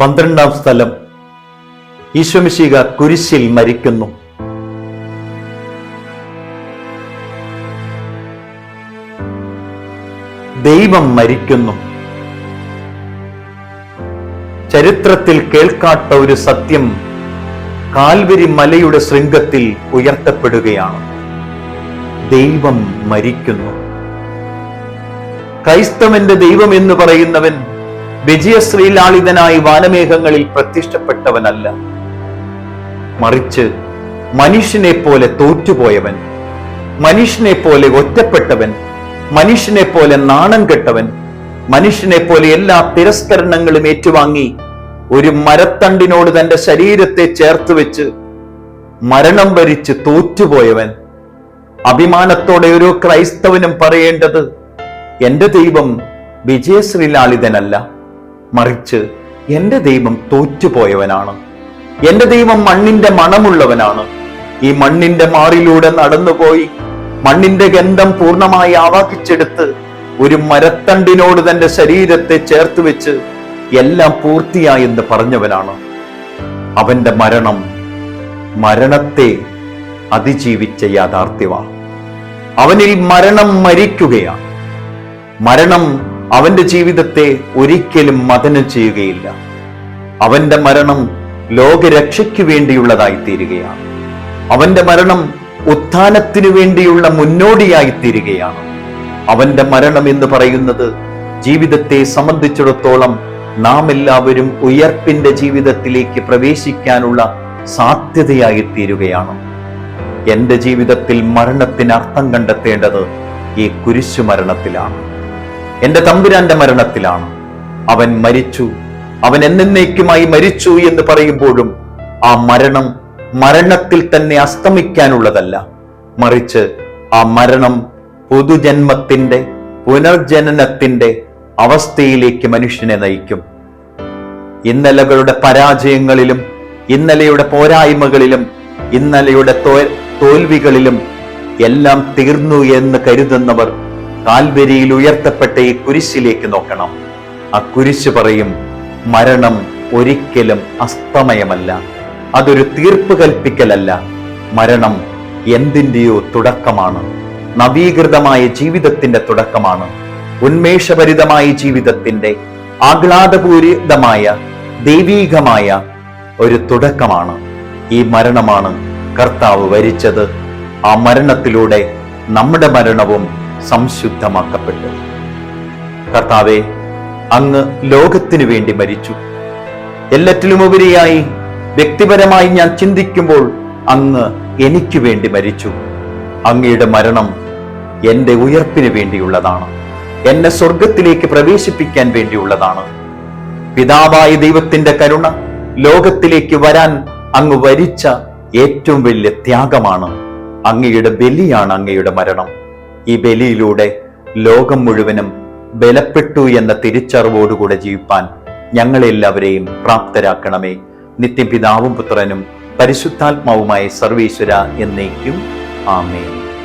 പന്ത്രണ്ടാം സ്ഥലം. ഈശ്വമിശിക കുരിശിൽ മരിക്കുന്നു. ദൈവം മരിക്കുന്നു. ചരിത്രത്തിൽ കേൾക്കാത്ത ഒരു സത്യം കാൽവരി മലയുടെ ശൃംഗത്തിൽ ഉയർത്തപ്പെടുകയാണ്. ദൈവം മരിക്കുന്നു. ക്രൈസ്തവന്റെ ദൈവം എന്ന് പറയുന്നവൻ വിജയശ്രീലാളിതനായി വാനമേഘങ്ങളിൽ പ്രത്യക്ഷപ്പെട്ടവനല്ല. മറിച്ച് മനുഷ്യനെ പോലെ തോറ്റുപോയവൻ മനുഷ്യനെ പോലെ ഒറ്റപ്പെട്ടവൻ മനുഷ്യനെ പോലെ നാണം കെട്ടവൻ മനുഷ്യനെ പോലെ എല്ലാ തിരസ്കരണങ്ങളും ഏറ്റുവാങ്ങി ഒരു മരത്തണ്ടിനോട് തന്റെ ശരീരത്തെ ചേർത്ത് വെച്ച് മരണം വരിച്ച് തോറ്റുപോയവൻ. അഭിമാനത്തോടെ ഒരു ക്രൈസ്തവനും പറയേണ്ടത് എന്റെ ദൈവം വിജയശ്രീലാളിതനല്ല മറിച്ച് എന്റെ ദൈവം തോറ്റുപോയവനാണ്. എന്റെ ദൈവം മണ്ണിന്റെ മണമുള്ളവനാണ്. ഈ മണ്ണിന്റെ മാറിലൂടെ നടന്നുപോയി മണ്ണിന്റെ ഗന്ധം പൂർണമായി ആവാഹിച്ചെടുത്ത് ഒരു മരത്തണ്ടിനോട് തന്റെ ശരീരത്തെ ചേർത്ത് വെച്ച് എല്ലാം പൂർത്തിയായെന്ന് പറഞ്ഞവനാണ്. അവന്റെ മരണം മരണത്തെ അതിജീവിച്ച യാഥാർത്ഥ്യമാണ്. അവനിൽ മരണം മരിക്കുകയാണ്. മരണം അവന്റെ ജീവിതത്തെ ഒരിക്കലും മതനം ചെയ്യുകയില്ല. അവന്റെ മരണം ലോകരക്ഷയ്ക്ക് വേണ്ടിയുള്ളതായി തീരുകയാണ് അവന്റെ മരണം ഉത്ഥാനത്തിനു വേണ്ടിയുള്ള മുന്നോടിയായി തീരുകയാണ് അവന്റെ മരണം എന്ന് പറയുന്നത് ജീവിതത്തെ സംബന്ധിച്ചിടത്തോളം നാം എല്ലാവരും ഉയർപ്പിന്റെ ജീവിതത്തിലേക്ക് പ്രവേശിക്കാനുള്ള സാധ്യതയായി തീരുകയാണ് എന്റെ ജീവിതത്തിൽ മരണത്തിന് അർത്ഥം കണ്ടെത്തേണ്ടത് ഈ കുരിശു മരണത്തിലാണ് എന്റെ തമ്പുരാന്റെ മരണത്തിലാണ്. അവൻ മരിച്ചു. അവൻ എന്നേക്കുമായി മരിച്ചു എന്ന് പറയുമ്പോഴും ആ മരണം മരണത്തിൽ തന്നെ അസ്തമിക്കാനുള്ളതല്ല. മറിച്ച് ആ മരണം പൊതുജന്മത്തിന്റെ പുനർജനനത്തിന്റെ അവസ്ഥയിലേക്ക് മനുഷ്യനെ നയിക്കും. ഇന്നലകളുടെ പരാജയങ്ങളിലും ഇന്നലെയുടെ പോരായ്മകളിലും ഇന്നലെയുടെ തോൽവികളിലും എല്ലാം തീർന്നു എന്ന് കരുതുന്നവർ കാൽവരിയിൽ ഉയർത്തപ്പെട്ട ഈ കുരിശിലേക്ക് നോക്കണം. ആ കുരിശ് പറയും മരണം ഒരിക്കലും അസ്തമയമല്ല. അതൊരു തീർപ്പ് കൽപ്പിക്കലല്ല. മരണം എന്തിന്റെയോ തുടക്കമാണ്. നവീകൃതമായ ജീവിതത്തിന്റെ തുടക്കമാണ്. ഉന്മേഷഭരിതമായ ജീവിതത്തിന്റെ ആഹ്ലാദപൂരിതമായ ദൈവീകമായ ഒരു തുടക്കമാണ്. ഈ മരണമാണ് കർത്താവ് വരിച്ചത്. ആ മരണത്തിലൂടെ നമ്മുടെ മരണവും സംശുദ്ധമാക്കപ്പെട്ടു. കർത്താവെ അങ്ങ് ലോകത്തിനു വേണ്ടി മരിച്ചു. എല്ലാറ്റിലുമുപരിയായി വ്യക്തിപരമായി ഞാൻ ചിന്തിക്കുമ്പോൾ അങ്ങ് എനിക്ക് വേണ്ടി മരിച്ചു. അങ്ങയുടെ മരണം എന്റെ ഉയർപ്പിന് വേണ്ടിയുള്ളതാണ്. എന്നെ സ്വർഗത്തിലേക്ക് പ്രവേശിപ്പിക്കാൻ വേണ്ടിയുള്ളതാണ്. പിതാവായ ദൈവത്തിന്റെ കരുണ ലോകത്തിലേക്ക് വരാൻ അങ്ങ് വരിച്ച ഏറ്റവും വലിയ ത്യാഗമാണ് അങ്ങയുടെ ബലിയാണ് അങ്ങയുടെ മരണം. ഈ ബലിയിലൂടെ ലോകം മുഴുവനും ബലപ്പെട്ടു എന്ന തിരിച്ചറിവോടുകൂടെ ജീവിപ്പാൻ ഞങ്ങളെല്ലാവരെയും പ്രാപ്തരാക്കണമേ. നിത്യപിതാവും പുത്രനും പരിശുദ്ധാത്മാവുമായ സർവീശ്വര എന്നേക്കും. ആമേൻ.